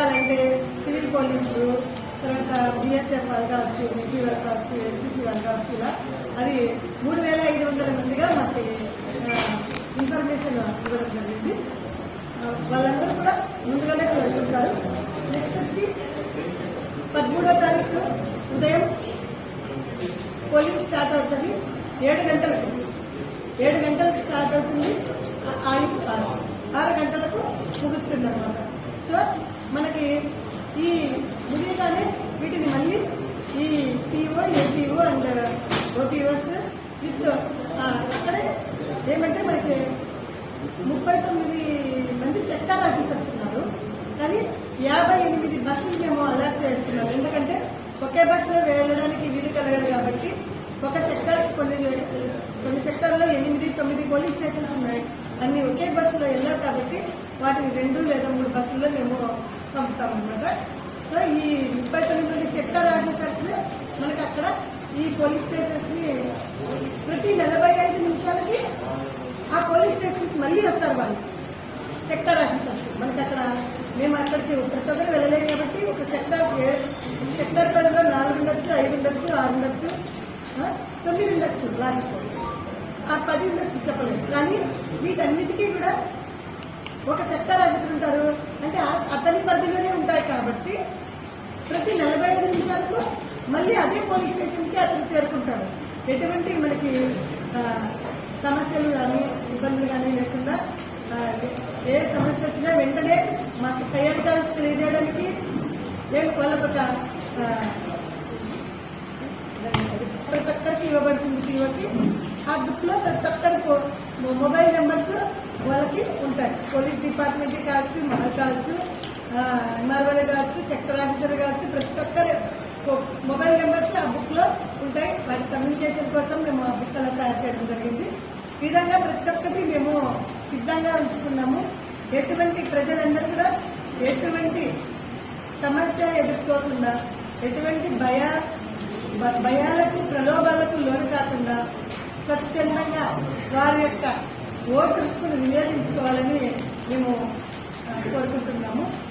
చెప్పాలంటే సివిల్ పోలీసులు తర్వాత బిఎస్ఎఫ్ వాళ్ళు కావచ్చు మిలిటరీ వాళ్ళు కావచ్చు ఎన్సీసీ వాళ్ళు కావచ్చు ఇలా అది మూడు వేల ఐదు వందల మందిగా మాకు ఇన్ఫర్మేషన్ ఇవ్వడం జరిగింది. వాళ్ళందరూ కూడా ముందుగానే చదువుకుంటారు నెక్స్ట్ వచ్చి పదమూడో తారీఖు ఉదయం పోలింగ్ స్టార్ట్ అవుతుంది. ఏడు గంటలకు ఏడు గంటలకు స్టార్ట్ అవుతుంది. ఆరు ఆరు- ఆరు గంటలకు ముగుస్తుంది అనమాట సో మనకి ఈ ముగియగానే వీటిని మళ్ళీ ఈ PO and and OPOs with అక్కడే ఏమంటే మనకి ముప్పై తొమ్మిది మంది సెక్టార్ ఆఫీసర్స్ ఉన్నారు. కానీ యాభై ఎనిమిది బస్సులు మేము అలర్ట్ చేస్తున్నాం. ఎందుకంటే ఒకే బస్సులో వెళ్ళడానికి వీలు కలగదు కాబట్టి ఒక సెక్టర్ కొన్ని కొన్ని సెక్టార్లో ఎనిమిది తొమ్మిది పోలీస్ స్టేషన్స్ ఉన్నాయి. అన్ని ఒకే బస్సులో వెళ్ళారు కాబట్టి వాటిని రెండు లేదా మూడు బస్సుల్లో మేము పంపుతాం అనమాట సో ఈ ముప్పై తొమ్మిది మంది ఆఫీసర్స్ మనకు అక్కడ ఈ పోలీస్ స్టేషన్స్ని ప్రతి నలభై ఐదు నిమిషాలకి ఆ పోలీస్ స్టేషన్కి మళ్ళీ వస్తారు వాళ్ళు. సెక్టర్ ఆఫీసర్స్ మనకి అక్కడ మేము అక్కడికి ప్రతి ఒక్కరు వెళ్ళలేము కాబట్టి ఒక సెక్టర్ సెక్టర్ పరిధిలో నాలుగు ఉండొచ్చు ఐదు ఉండొచ్చు ఆరు ఉండొచ్చు తొమ్మిది ఉండొచ్చు లాస్ట్. ఆ పది ఉండొచ్చు చెప్పలేదు కానీ వీటన్నిటికీ కూడా ఒక సెక్టర్ ఆఫీసర్ ఉంటారు. అంటే అతని పరిధిలోనే ఉంటాయి కాబట్టి ప్రతి నెల మళ్ళీ అదే పోలీస్ స్టేషన్కి అతను చేరుకుంటాడు. ఎటువంటి మనకి సమస్యలు కానీ ఇబ్బందులు కానీ లేకుండా ఏ సమస్య వచ్చినా వెంటనే మాకు పై తెలియజేయడానికి ఏం వాళ్ళకు ఒక ప్రతి ఒక్కరికి ఇవ్వబడుతుంది కాబట్టి ఆ బుక్లో ప్రతి ఒక్కరి మొబైల్ నెంబర్స్ వాళ్ళకి ఉంటాయి. పోలీస్ డిపార్ట్మెంట్ కావచ్చు మనకు కావచ్చు ఎంఆర్ఓలే కావచ్చు సెక్టర్ ఆఫీసర్ కావచ్చు ప్రతి ఒక్కరి ఫో- మొబైల్ నెంబర్స్ ఆ బుక్లో ఉంటాయి వాటి కమ్యూనికేషన్ కోసం మేము ఆ బుక్ అలా తయారు చేయడం జరిగింది. ఈ విధంగా ప్రతి ఒక్కటి మేము సిద్ధంగా ఉంచుకున్నాము. ఎటువంటి ప్రజలందరూ కూడా ఎటువంటి సమస్య ఎదుర్కోకుండా ఎటువంటి భయ భ- భయాలకు ప్రలోభాలకు లోను కాకుండా స్వచ్ఛందంగా వారి యొక్క ఓటు హక్కును వినియోగించుకోవాలని మేము కోరుకుంటున్నాము.